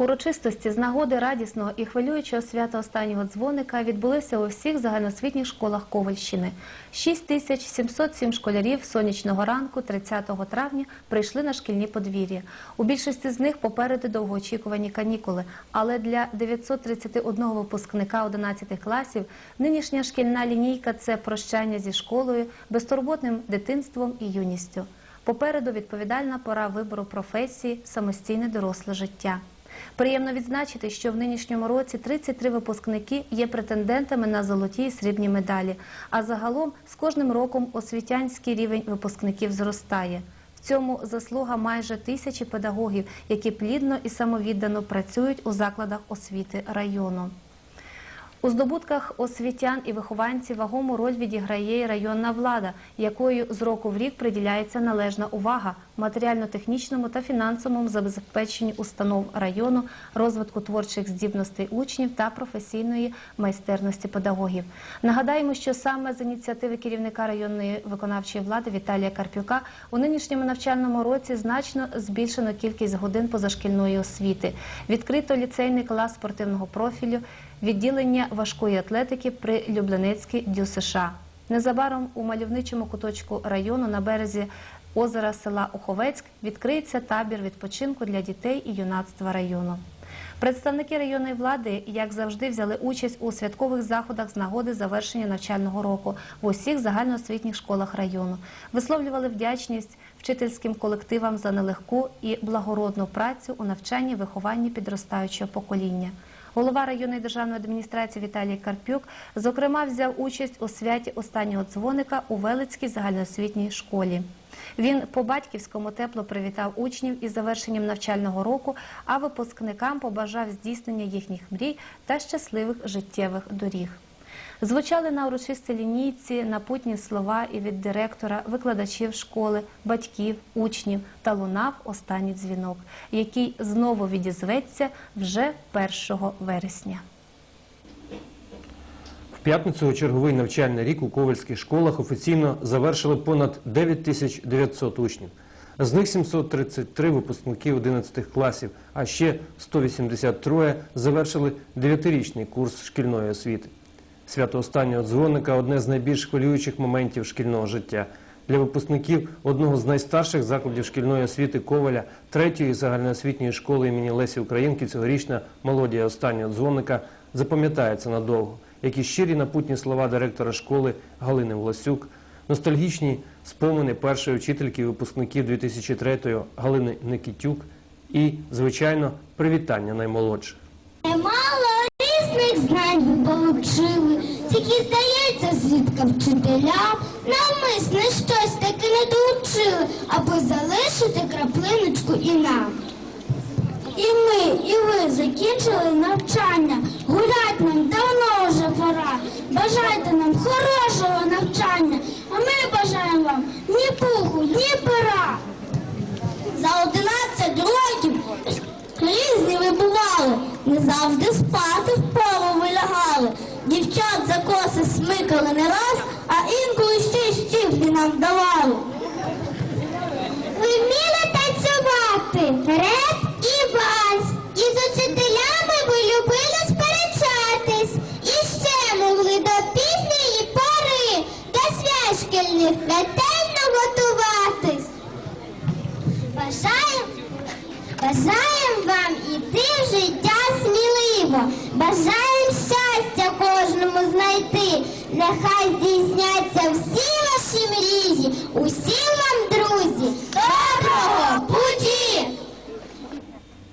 Урочистості з нагоди радісного і хвилюючого свята останнього дзвоника відбулися у всіх загальноосвітніх школах Ковальщини. 6707 школярів сонячного ранку 30 травня прийшли на шкільні подвір'я. У більшості з них попереду довгоочікувані канікули, але для 931 випускника 11 класів нинішня шкільна лінійка – це прощання зі школою, безтурботним дитинством і юністю. Попереду відповідальна пора вибору професії, самостійне доросле життя. Приємно відзначити, що в нинішньому році 33 випускники є претендентами на золоті і срібні медалі. А загалом з кожним роком освітянський рівень випускників зростає. В цьому заслуга майже тисячі педагогів, які плідно і самовіддано працюють у закладах освіти району. У здобутках освітян і вихованців вагому роль відіграє і районна влада, якою з року в рік приділяється належна увага матеріально-технічному та фінансовому забезпеченню установ району, розвитку творчих здібностей учнів та професійної майстерності педагогів. Нагадаємо, що саме з ініціативи керівника районної виконавчої влади Віталія Карпюка у нинішньому навчальному році значно збільшено кількість годин позашкільної освіти. Відкрито ліцейний клас спортивного профілю відділення важкої атлетики при Люблинецькій ДЮСШ. Незабаром у мальовничому куточку району на березі озера села Оховецьк відкриється табір відпочинку для дітей і юнацтва району. Представники районної влади, як завжди, взяли участь у святкових заходах з нагоди завершення навчального року в усіх загальноосвітніх школах району. Висловлювали вдячність вчительським колективам за нелегку і благородну працю у навчанні вихованні підростаючого покоління. Голова районної державної адміністрації Віталій Карпюк, зокрема, взяв участь у святі останнього дзвоника у Велицькій загальноосвітній школі. Він по батьківському тепло привітав учнів із завершенням навчального року, а випускникам побажав здійснення їхніх мрій та щасливих життєвих доріг. Звучали на урочистій лінійці напутні слова і від директора, викладачів школи, батьків, учнів та лунав останній дзвінок, який знову відізветься вже 1 вересня. В п'ятницю черговий навчальний рік у ковальських школах офіційно завершили понад 9900 учнів. З них 733 випускники 11 класів, а ще 183 завершили 9-річний курс шкільної освіти. Свято останнього дзвоника одне з найбільш хвилюючих моментів шкільного життя. Для випускників одного з найстарших закладів шкільної освіти Коваля, третьої загальноосвітньої школи імені Лесі Українки, цьогорічна мелодія останнього дзвоника запам'ятається надовго. Які щирі напутні слова директора школи Галини Власюк, ностальгічні спомини першої вчительки і випускників 2003-го Галини Никітюк і, звичайно, привітання наймолодших. Різних знань ви получили, тільки здається, звідка вчителям навмисне щось таки не доучили, аби залишити краплиночку і нам. І ми, і ви закінчили навчання. Гулять нам давно вже пора. Бажайте нам хорошого навчання, а ми бажаємо вам ні пуху, ні пера. За 11 років різні ви бували, не завжди спати в полу. Дівчат за коси смикали не раз, а інколи ще й щіпки нам давали. Ви вміли танцювати реп і вальс. І з учителями ви любили сперечатись. І ще могли до пізньої пори до свят шкільних ретельно готуватись. Бажаємо, бажаємо вам іти в життя сміливо. Бажаємо. Нехай здійсняться всі ваші мрії. Усім вам, друзі, доброго путі!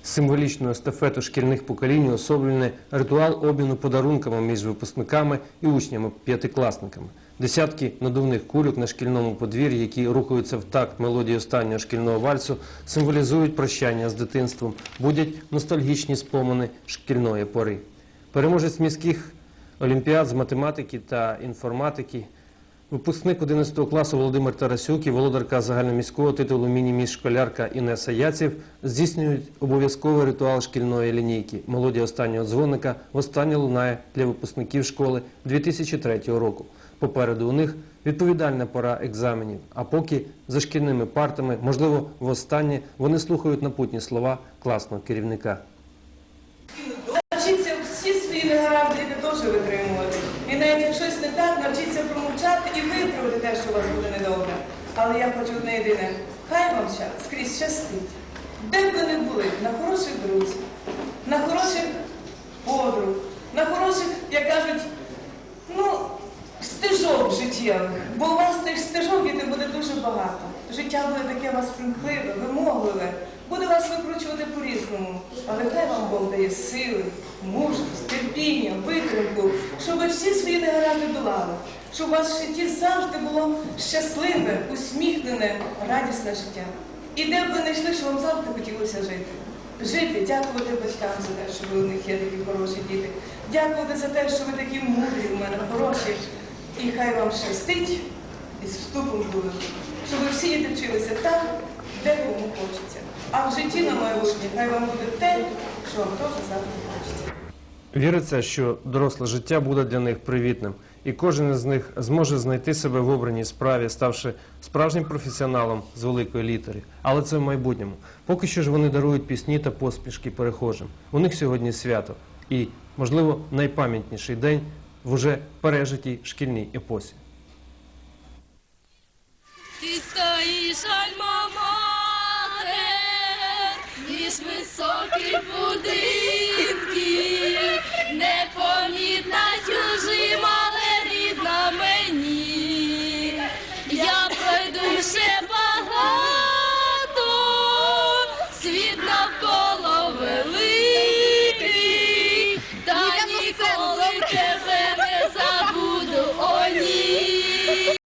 Символічну естафету шкільних поколінь особлений ритуал обміну подарунками між випускниками і учнями-п'ятикласниками. Десятки надувних кульок на шкільному подвір'ї, які рухаються в такт мелодії останнього шкільного вальсу, символізують прощання з дитинством, будять ностальгічні спомини шкільної пори. Переможець міських олімпіад з математики та інформатики Випускник 11 класу Володимир Тарасюк і володарка загальноміського титулу міні-міс школярка Інеса Яців здійснюють обов'язковий ритуал шкільної лінійки. Мелодія останнього дзвоника востаннє лунає для випускників школи 2003 року. Попереду у них відповідальна пора екзаменів. А поки за шкільними партами, можливо, востаннє вони слухають напутні слова класного керівника. Свої негаразди теж витримувати. І навіть як щось не так, навчіться промовчати і виправити те, що у вас буде недобре. Але я хочу одне єдине. Хай вам скрізь щастить. Де б ви не були, на хороших друзів, на хороших подруг, на хороших, як кажуть, ну, стежок життєвих. Вас стежок діти буде дуже багато. Життя буде таке вас примхливе, вимогливе, буде вас викручувати по-різному. Але хай вам Бог дає сили, мужність, терпіння, витримку, щоб ви всі свої негаразди долали, щоб у вас в житті завжди було щасливе, усміхнене, радісне життя. І де б ви не йшли, що вам завжди хотілося жити. Жити, дякувати батькам за те, що ви у них є такі хороші діти. Дякувати за те, що ви такі мудрі у мене, хороші. І хай вам щастить із вступом в щоб ви всі діти вчилися так, де кому хочеться. А в житті на майбутнє хай вам буде те, що вам теж завжди хочеться. Віриться, що доросле життя буде для них привітним, і кожен із них зможе знайти себе в обраній справі, ставши справжнім професіоналом з великої літери. Але це в майбутньому. Поки що ж вони дарують пісні та посмішки перехожим. У них сьогодні свято і, можливо, найпам'ятніший день в уже пережитій шкільній епосі. Між високих